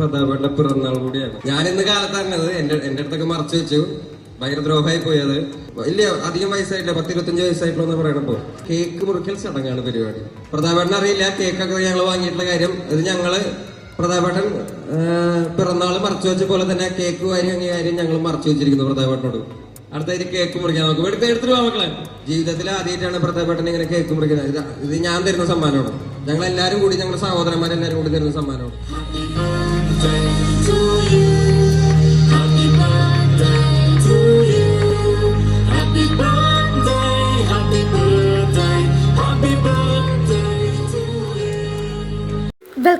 പ്രതാപന്റെ പിറന്നാൾ കൂടിയാണ്. ഞാൻ ഇന്ന് കാലത്താണത് എന്റെ എന്റെ അടുത്തൊക്കെ മറച്ചു വെച്ചു. ഭയങ്കര ദ്രോഹമായി പോയത്. വലിയ അധികം വയസ്സായിട്ടില്ല. പത്ത് ഇരുപത്തഞ്ച് വയസ്സായിട്ടുള്ള പറയണപ്പോ. കേക്ക് മുറിക്കൽ ചടങ്ങാണ് പരിപാടി. പ്രതാപേട്ടൻ അറിയില്ല. കേക്കൊക്കെ ഞങ്ങൾ വാങ്ങിയിട്ടുള്ള കാര്യം. ഇത് ഞങ്ങൾ പ്രതാപേട്ടൻ പിറന്നാൾ മറച്ചു വെച്ച പോലെ തന്നെ കേക്ക് വാരി അങ്ങനെ കാര്യം ഞങ്ങൾ മറച്ചു വെച്ചിരിക്കുന്നു പ്രതാപേട്ടനോട് അടുത്തായിട്ട് കേക്ക് മുറിക്കാൻ നോക്കും. എടുത്ത് എടുത്തിട്ട് മക്കളെ. ജീവിതത്തിൽ ആദ്യമായിട്ടാണ് പ്രതാപേട്ടൻ ഇങ്ങനെ കേക്ക് മുറിക്കുന്നത്. ഇത് ഞാൻ തരുന്ന സമ്മാനമാണ്. ഞങ്ങൾ എല്ലാവരും കൂടി ഞങ്ങളുടെ സഹോദരന്മാരെല്ലാരും കൂടി തരുന്ന സമ്മാനമാണ്.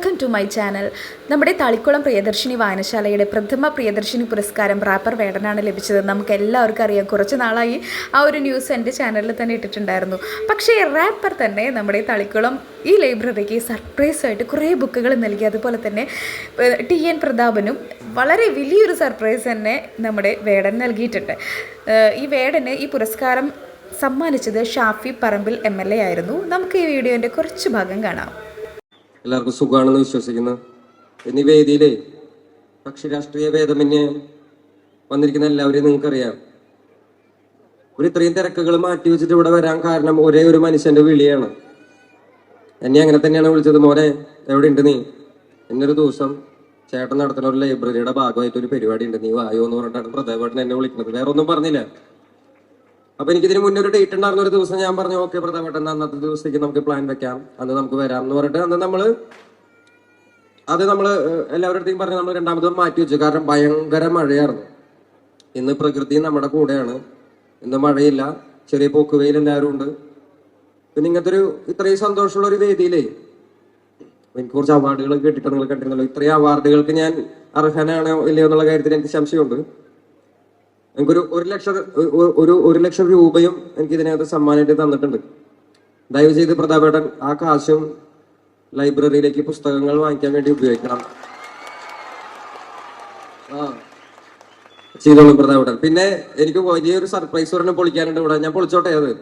വെൽക്കം ടു മൈ ചാനൽ നമ്മുടെ തളിക്കുളം പ്രിയദർശിനി വായനശാലയുടെ പ്രഥമ പ്രിയദർശിനി പുരസ്കാരം റാപ്പർ വേടനാണ് ലഭിച്ചത്. നമുക്ക് എല്ലാവർക്കും അറിയാം. കുറച്ച് നാളായി ആ ഒരു ന്യൂസ് എന്റെ ചാനലിൽ തന്നെ ഇട്ടിട്ടുണ്ടായിരുന്നു. പക്ഷേ റാപ്പർ തന്നെ നമ്മുടെ തളിക്കുളം ഈ ലൈബ്രറിക്ക് സർപ്രൈസ് ആയിട്ട് കുറേ ബുക്കുകൾ നൽകി. അതുപോലെ തന്നെ ടി എൻ പ്രതാപനും വളരെ വലിയൊരു സർപ്രൈസ് തന്നെ നമ്മുടെ വേടൻ നൽകിയിട്ടുണ്ട്. ഈ വേടന് ഈ പുരസ്കാരം സമ്മാനിച്ചത് Shafi Parambil M L A ആയിരുന്നു. നമുക്ക് ഈ വീഡിയോന്റെ കുറച്ച് ഭാഗം കാണാം. എല്ലാവർക്കും സുഖമാണെന്ന് വിശ്വസിക്കുന്നു. എന്നീ വേദിയിലെ കക്ഷി രാഷ്ട്രീയ ഭേദമന്യേ വന്നിരിക്കുന്ന എല്ലാവരെയും നിങ്ങൾക്കറിയാം. ഒരു ഇത്രയും തിരക്കുകൾ മാറ്റി വെച്ചിട്ട് ഇവിടെ വരാൻ കാരണം ഒരേ ഒരു മനുഷ്യന്റെ വിളിയാണ്. എന്നെ അങ്ങനെ തന്നെയാണ് വിളിച്ചത്. മോനെ എവിടെ ഉണ്ട് നീ? എന്നൊരു ദിവസം ചേട്ടൻ നടത്തുന്ന ഒരു ലൈബ്രറിയുടെ ഭാഗമായിട്ട് ഒരു പരിപാടി ഉണ്ട് നീ വായോ എന്ന് പറഞ്ഞിട്ടാണ് പ്രതാപേട്ടൻ എന്നെ വിളിക്കുന്നത്. വേറെ ഒന്നും പറഞ്ഞില്ല. അപ്പൊ എനിക്കിതിന് മുന്നേ ഒരു ഡേറ്റ് ഉണ്ടായിരുന്ന ഒരു ദിവസം ഞാൻ പറഞ്ഞു ഓക്കെ പ്രതാപേട്ടൻ അന്നത്തെ ദിവസത്തേക്ക് നമുക്ക് പ്ലാൻ വെക്കാം. അന്ന് നമുക്ക് വരാം. എന്ന് പറഞ്ഞിട്ട് അന്ന് നമ്മൾ അത് നമ്മൾ എല്ലാവരുടെയും പറഞ്ഞ് നമ്മൾ രണ്ടാമത് മാറ്റി വെച്ചു. കാരണം ഭയങ്കര മഴയായിരുന്നു. ഇന്ന് പ്രകൃതി നമ്മുടെ കൂടെയാണ്. ഇന്ന് മഴയില്ല. ചെറിയ പോക്കുവെയിൽ എല്ലാവരും ഉണ്ട്. പിന്നെ ഇങ്ങനത്തെ ഒരു ഇത്രയും സന്തോഷമുള്ള ഒരു വേദിയിലേ എനിക്ക് കുറച്ച് അവാർഡുകൾ കിട്ടിയിട്ട് നിങ്ങൾ കണ്ടിരുന്നല്ലോ ഇത്രയും അവാർഡുകൾക്ക് ഞാൻ അർഹനാണോ ഇല്ലയോ എന്നുള്ള കാര്യത്തിൽ എനിക്ക് സംശയമുണ്ട്. എനിക്കൊരു ഒരു ലക്ഷം ഒരു ഒരു ലക്ഷം രൂപയും എനിക്ക് ഇതിനകത്ത് സമ്മാനമായിട്ട് തന്നിട്ടുണ്ട്. ദയവ് ചെയ്ത് പ്രതാപേട്ടൻ ആ കാശും ലൈബ്രറിയിലേക്ക് പുസ്തകങ്ങൾ വാങ്ങിക്കാൻ വേണ്ടി ഉപയോഗിക്കണം. ആ ചെയ്തോളും പ്രതാപേട്ടൻ. പിന്നെ എനിക്ക് വലിയൊരു സർപ്രൈസ് ഒരെണ്ണം പൊളിക്കാനുണ്ട് ഇവിടെ. ഞാൻ പൊളിച്ചോട്ടെ അത്?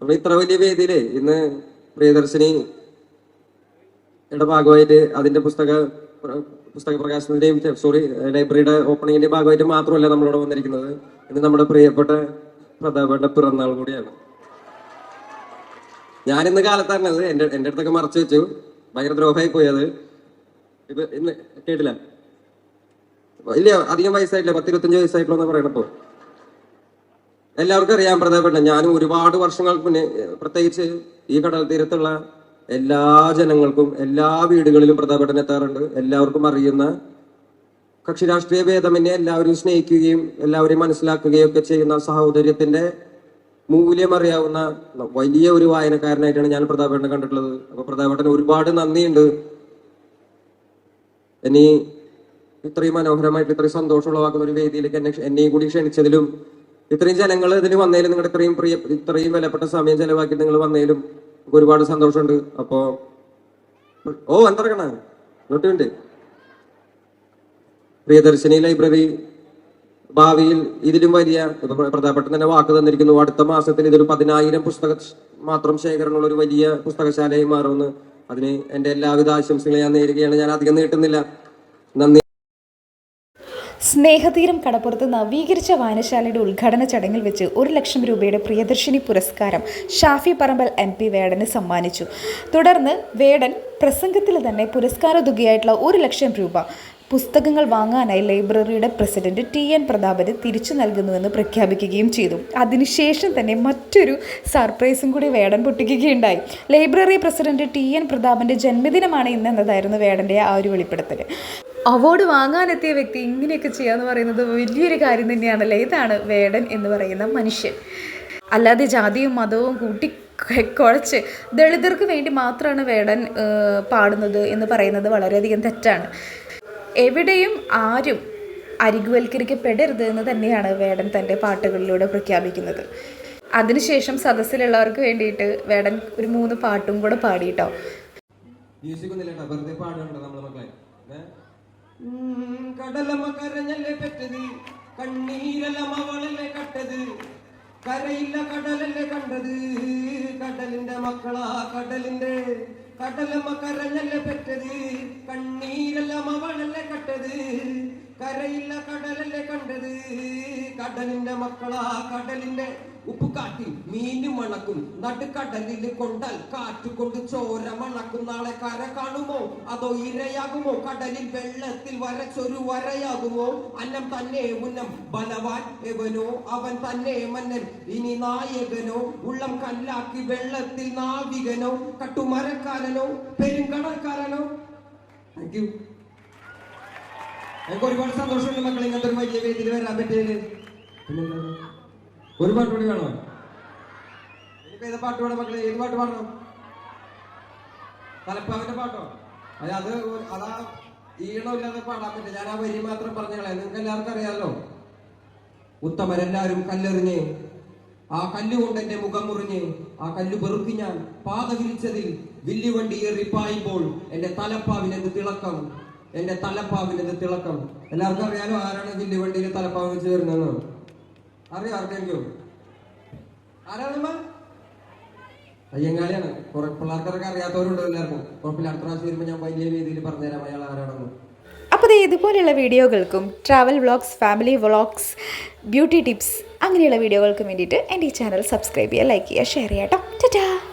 അപ്പൊ ഇത്ര വലിയ വേദിയിലേ ഇന്ന് പ്രിയദർശിനി യുടെ ഭാഗമായിട്ട് അതിന്റെ പുസ്തക പുസ്തക പ്രകാശനത്തിന്റെയും സോറി ലൈബ്രറിയുടെ ഓപ്പണിങ്ങിന്റെ ഭാഗമായിട്ട് മാത്രമല്ല നമ്മളിവിടെ വന്നിരിക്കുന്നത്. ഇത് നമ്മുടെ പ്രിയപ്പെട്ട പ്രതാപയുടെ പിറന്നാൾ കൂടിയാണ്. ഞാൻ ഇന്ന് കാലത്താണത് എന്റെ എന്റെ അടുത്തൊക്കെ മറച്ചു വെച്ചു. ഭയങ്കര ദ്രോഹമായി പോയത്. ഇപ്പൊ ഇന്ന് കേട്ടില്ല. ഇല്ല അധികം വയസ്സായിട്ടില്ല. പത്തിരുപത്തഞ്ച് വയസ്സായിട്ടുള്ള പറയണപ്പോ എല്ലാവർക്കും അറിയാം പ്രധാനപ്പെട്ട ഞാനും ഒരുപാട് വർഷങ്ങൾക്ക് മുന്നേ പ്രത്യേകിച്ച് ഈ കടൽ തീരത്തുള്ള എല്ലാ ജനങ്ങൾക്കും എല്ലാ വീടുകളിലും പ്രതാപേട്ടൻ എത്താറുണ്ട്. എല്ലാവർക്കും അറിയുന്ന കക്ഷി രാഷ്ട്രീയ ഭേദമന്യേ എല്ലാവരും സ്നേഹിക്കുകയും എല്ലാവരെയും മനസ്സിലാക്കുകയും ഒക്കെ ചെയ്യുന്ന സഹോദര്യത്തിന്റെ മൂല്യം അറിയാവുന്ന വലിയ ഒരു വായനക്കാരനായിട്ടാണ് ഞാൻ പ്രതാപേട്ടനെ കണ്ടിട്ടുള്ളത്. അപ്പൊ പ്രതാപേട്ടൻ ഒരുപാട് നന്ദിയുണ്ട്. ഇനി ഇത്രയും മനോഹരമായിട്ട് ഇത്രയും സന്തോഷമുള്ളവാക്കുന്ന ഒരു വേദിയിലേക്ക് എന്നെ എന്നെയും കൂടി ക്ഷണിച്ചതിലും ഇത്രയും ജനങ്ങൾ ഇതിന് വന്നതിലും നിങ്ങളുടെ ഇത്രയും പ്രിയ ഇത്രയും വിലപ്പെട്ട സമയം ചെലവാക്കി നിങ്ങൾ വന്നതിലും എനിക്ക് ഒരുപാട് സന്തോഷമുണ്ട്. അപ്പോ ഓ എന്തറക്കണ നോട്ടുണ്ട് പ്രിയദർശിനി ലൈബ്രറി ഭാവിയിൽ ഇതിലും വലിയ ഇപ്പൊ പ്രധാനപ്പെട്ട തന്നെ വാക്ക് തന്നിരിക്കുന്നു. അടുത്ത മാസത്തിൽ ഇതൊരു പതിനായിരം പുസ്തക മാത്രം ശേഖരമുള്ള ഒരു വലിയ പുസ്തകശാലയായി മാറുമെന്ന് അതിന് എന്റെ എല്ലാവിധ ആശംസകളും ഞാൻ നേരുകയാണ്. ഞാൻ അധികം നീട്ടുന്നില്ല. നന്ദി. സ്നേഹതീരം കടപ്പുറത്ത് നവീകരിച്ച വായനശാലയുടെ ഉദ്ഘാടന ചടങ്ങിൽ വെച്ച് ഒരു ലക്ഷം രൂപയുടെ പ്രിയദർശിനി പുരസ്കാരം ഷാഫി പറമ്പൽ എം പി വേടന് സമ്മാനിച്ചു. തുടർന്ന് വേടൻ പ്രസംഗത്തിൽ തന്നെ പുരസ്കാര തുകയായിട്ടുള്ള ഒരു ലക്ഷം രൂപ പുസ്തകങ്ങൾ വാങ്ങാനായി ലൈബ്രറിയുടെ പ്രസിഡന്റ് ടി എൻ പ്രതാപന് തിരിച്ചു നൽകുന്നുവെന്ന് പ്രഖ്യാപിക്കുകയും ചെയ്തു. അതിനുശേഷം തന്നെ മറ്റൊരു സർപ്രൈസും കൂടി വേടൻ പൊട്ടിക്കുകയുണ്ടായി. ലൈബ്രറി പ്രസിഡന്റ് ടി എൻ പ്രതാപന്റെ ജന്മദിനമാണ് ഇന്ന് എന്നതായിരുന്നു വേടന്റെ ആ ഒരു വെളിപ്പെടുത്തൽ അവാർഡ് വാങ്ങാനെത്തിയ വ്യക്തി ഇങ്ങനെയൊക്കെ ചെയ്യാന്ന് പറയുന്നത് വലിയൊരു കാര്യം തന്നെയാണല്ലേ? ഇതാണ് വേടൻ എന്ന് പറയുന്ന മനുഷ്യൻ. അല്ലാതെ ജാതിയും മതവും കൂട്ടി കുഴച്ച് ദളിതർക്ക് വേണ്ടി മാത്രമാണ് വേടൻ പാടുന്നത് എന്ന് പറയുന്നത് വളരെയധികം തെറ്റാണ്. എവിടെയും ആരും അരികുവൽക്കരിക്കപ്പെടരുത് എന്ന് തന്നെയാണ് വേടൻ തന്റെ പാട്ടുകളിലൂടെ പ്രഖ്യാപിക്കുന്നത്. അതിനുശേഷം സദസ്സിലുള്ളവർക്ക് വേണ്ടിയിട്ട് വേടൻ ഒരു മൂന്ന് പാട്ടും കൂടെ പാടിയിട്ടോ മ്യൂസിക് ഒന്നുമില്ല വെറുതെ പാടുന്നുണ്ടോ നമ്മളെ മക്കളെ? കടലമ്മ കരഞ്ഞല്ലേ പെറ്റത്? കണ്ണീരല്ലമ്മ അവളല്ലേ കട്ടത്. കരയില്ല കടലല്ലേ കണ്ടത്. കടലിന്റെ മക്കളാ കടലിന്റെ. കടലമ്മ കരഞ്ഞല്ലേ പെറ്റത്? കണ്ണീരല്ലമ്മ അവളല്ലേ കട്ടത്. കരയില്ല കടലല്ലേ കണ്ടത്. കടലിന്റെ മക്കളാ കടലിന്റെ. കാട്ടി. മീനും മണക്കും. നടുക്കടലിൽ കൊണ്ടാൽ കാറ്റ് കൊണ്ട് ചോര മണക്കും. നാളെ കര കാണുമോ? അതോ ഇരയാകുമോ? കടലിൽ വെള്ളത്തിൽ വരച്ചൊരു വരയാകുമോ? അന്നം തന്നെ ഉന്നം. ബലവാൻ എവനോ? അവൻ തന്നെ മന്നൻ. ഇനി നായകനോ? ഉള്ളം കല്ലാക്കി വെള്ളത്തിൽ നാവികനോ? കട്ടുമരക്കാരനോ? പെരുങ്കടൽക്കാരനോ? താങ്ക് യു എനിക്ക് ഒരുപാട് സന്തോഷമുണ്ട് മക്കൾ ഇങ്ങനത്തെ ഒരു വലിയ വേദിയിൽ വരാൻ പറ്റിയത് പിന്നെന്താ? ഒരു പാട്ട് കൂടി വേണോ ഇനിയിപ്പോ ഏത് പാട്ട് വേണം മക്കളെ? ഏത് പാട്ട് പാടണം? തലപ്പാവിന്റെ പാട്ടോ? അത് അത് അതാ ഈണമില്ലാതെ പാടാൻ പറ്റില്ല. ഞാൻ ആ വരി മാത്രം പറഞ്ഞോളെ. നിങ്ങൾക്ക് എല്ലാവർക്കും അറിയാമല്ലോ ഉത്തമരെല്ലാവരും കല്ലെറിഞ്ഞ് ആ കല്ലുകൊണ്ട് എന്റെ മുഖം മുറിഞ്ഞ് ആ കല്ല് പെറുക്കി ഞാൻ പാത വിരിച്ചതിൽ വില്ലുവണ്ടി ഏറി പായുമ്പോൾ എന്റെ തലപ്പാവിനെന്ത് തിളക്കം. എന്റെ തലപ്പാവിനെന്ത് തിളക്കം. എല്ലാവർക്കും അറിയാലോ ആരാണ് വില്ലുവണ്ടിയിൽ തലപ്പാവ് വെച്ച് വരുന്നതെന്ന് അറിയാം? ആർക്കെങ്കിലും? ആരാണ് അയ്യങ്കാളിയാണ്. കുറെ പിള്ളേർക്കൊക്കെ എല്ലാവർക്കും? കുഴപ്പമില്ല. അടുത്ത പ്രാവശ്യം വരുമ്പോൾ ഞാൻ വലിയ രീതിയിൽ പറഞ്ഞുതരാം അയാൾ ആരാണെന്ന്. അപ്പോൾ ഇതുപോലെയുള്ള വീഡിയോകൾക്കും travel vlogs family vlogs beauty tips അങ്ങനെയുള്ള വീഡിയോകൾക്കും വേണ്ടിയിട്ട് എന്റെ ഈ ചാനൽ സബ്സ്ക്രൈബ് ചെയ്യുക ലൈക്ക് ചെയ്യുക ഷെയർ ചെയ്യാട്ടോ കേട്ടോ. ടാറ്റാ